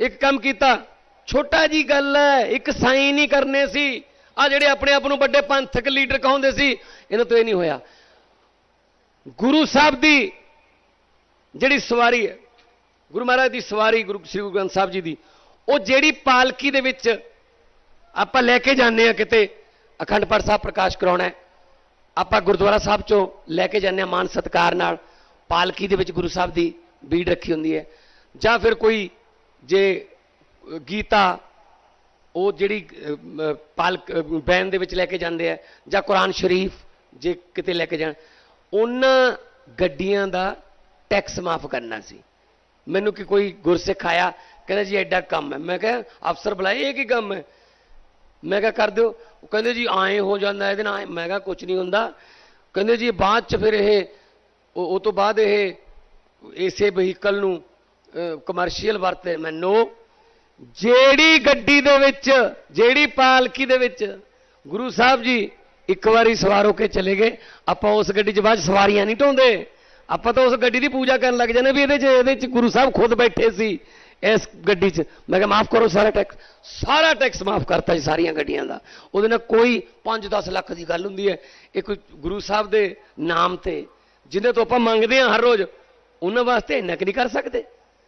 ਇੱਕ ਕੰਮ ਕੀਤਾ, ਛੋਟਾ ਜੀ ਗੱਲ ਹੈ, ਇੱਕ ਸਾਈਨ ਹੀ ਕਰਨੇ ਸੀ। ਆ ਜਿਹੜੇ ਆਪਣੇ ਆਪ ਨੂੰ ਵੱਡੇ ਪੰਥਕ ਲੀਡਰ ਕਹਾਉਂਦੇ ਸੀ, ਇਹਨਾਂ ਤੋਂ ਇਹ ਨਹੀਂ ਹੋਇਆ। ਗੁਰੂ ਸਾਹਿਬ ਦੀ ਜਿਹੜੀ ਸਵਾਰੀ ਹੈ, ਗੁਰੂ ਮਹਾਰਾਜ ਦੀ ਸਵਾਰੀ, ਗੁਰੂ ਸ੍ਰੀ ਗੁਰੂ ਗ੍ਰੰਥ ਸਾਹਿਬ ਜੀ ਦੀ, ਉਹ ਜਿਹੜੀ ਪਾਲਕੀ ਦੇ ਵਿੱਚ ਆਪਾਂ ਲੈ ਕੇ ਜਾਂਦੇ ਆ ਕਿਤੇ, ਅਖੰਡ ਪਾਠ ਸਾਹਿਬ ਪ੍ਰਕਾਸ਼ ਕਰਾਉਣਾ ਆਪਾਂ ਗੁਰਦੁਆਰਾ ਸਾਹਿਬ ਚੋਂ ਲੈ ਕੇ ਜਾਂਦੇ ਆ ਮਾਨ ਸਤਕਾਰ ਨਾਲ, ਪਾਲਕੀ ਦੇ ਵਿੱਚ ਗੁਰੂ ਸਾਹਿਬ ਦੀ ਬੀੜ ਰੱਖੀ ਹੁੰਦੀ ਹੈ। ਜਾਂ ਫਿਰ ਕੋਈ ਜੇ ਗੀਤਾ ਉਹ ਜਿਹੜੀ ਪਾਲਕ ਅ, ਬੈਨ ਦੇ ਵਿੱਚ ਲੈ ਕੇ ਜਾਂਦੇ ਆ ਜਾਂ ਕੁਰਾਨ ਸ਼ਰੀਫ ਜੇ ਕਿਤੇ ਲੈ ਕੇ ਜਾਣ ਉਹਨਾਂ ਗੱਡੀਆਂ ਦਾ ਟੈਕਸ ਮਾਫ ਕਰਨਾ ਸੀ। ਮੈਨੂੰ ਕਿ ਕੋਈ ਗੁਰਸਿੱਖ ਆਇਆ ਕਹਿੰਦਾ ਜੀ ਐਡਾ ਕੰਮ ਹੈ। ਮੈਂ ਕਿਹਾ ਅਫਸਰ ਬੁਲਾਏ ਇਹ ਕੀ ਕੰਮ ਹੈ? ਮੈਂ ਕਿਹਾ ਕਰ ਦਿਓ। ਉਹ ਕਹਿੰਦੇ ਜੀ ਆਏ ਹੋ ਜਾਂਦਾ ਇਹਦੇ ਨਾਲ ਐਂ। ਮੈਂ ਕਿਹਾ ਕੁਝ ਨਹੀਂ ਹੁੰਦਾ। ਕਹਿੰਦੇ ਜੀ ਬਾਅਦ ਚ ਫਿਰ ਇਹ ਉਹ ਤੋਂ ਬਾਅਦ ਇਹ ਇਸੇ ਵਹੀਕਲ ਨੂੰ ਕਮਰਸ਼ੀਅਲ ਵਰਤੇ ਮੈਨੂੰ। ਜਿਹੜੀ ਗੱਡੀ ਦੇ ਵਿੱਚ, ਜਿਹੜੀ ਪਾਲਕੀ ਦੇ ਵਿੱਚ ਗੁਰੂ ਸਾਹਿਬ ਜੀ ਇੱਕ ਵਾਰੀ ਸਵਾਰ ਹੋ ਕੇ ਚਲੇ ਗਏ। ਆਪਾਂ ਉਸ ਗੱਡੀ 'ਚ ਬਾਅਦ 'ਚ ਸਵਾਰੀਆਂ ਨਹੀਂ ਢੋਂਦੇ। ਆਪਾਂ ਤਾਂ ਉਸ ਗੱਡੀ ਦੀ ਪੂਜਾ ਕਰਨ ਲੱਗ ਜਾਂਦੇ ਵੀ ਇਹਦੇ 'ਚ ਇਹਦੇ 'ਚ ਗੁਰੂ ਸਾਹਿਬ ਖੁਦ ਬੈਠੇ ਸੀ ਇਸ ਗੱਡੀ 'ਚ। ਮੈਂ ਕਿਹਾ, ਮਾਫ ਕਰੋ, ਸਾਰਾ ਟੈਕਸ ਸਾਰਾ ਟੈਕਸ ਮਾਫ ਕਰਤਾ ਜੀ ਸਾਰੀਆਂ ਗੱਡੀਆਂ ਦਾ। ਉਹਦੇ ਨਾਲ ਕੋਈ 5-10 ਲੱਖ ਦੀ ਗੱਲ ਹੁੰਦੀ ਹੈ। ਇਹ ਕੋਈ ਗੁਰੂ ਸਾਹਿਬ ਦੇ ਨਾਮ ਤੇ ਜਿਹਦੇ ਤੋਂ ਆਪਾਂ ਮੰਗਦੇ ਹਾਂ ਹਰ ਰੋਜ਼, ਉਹਨਾਂ ਵਾਸਤੇ ਇੰਨਾ ਕੁ ਨਹੀਂ ਕਰ ਸਕਦੇ।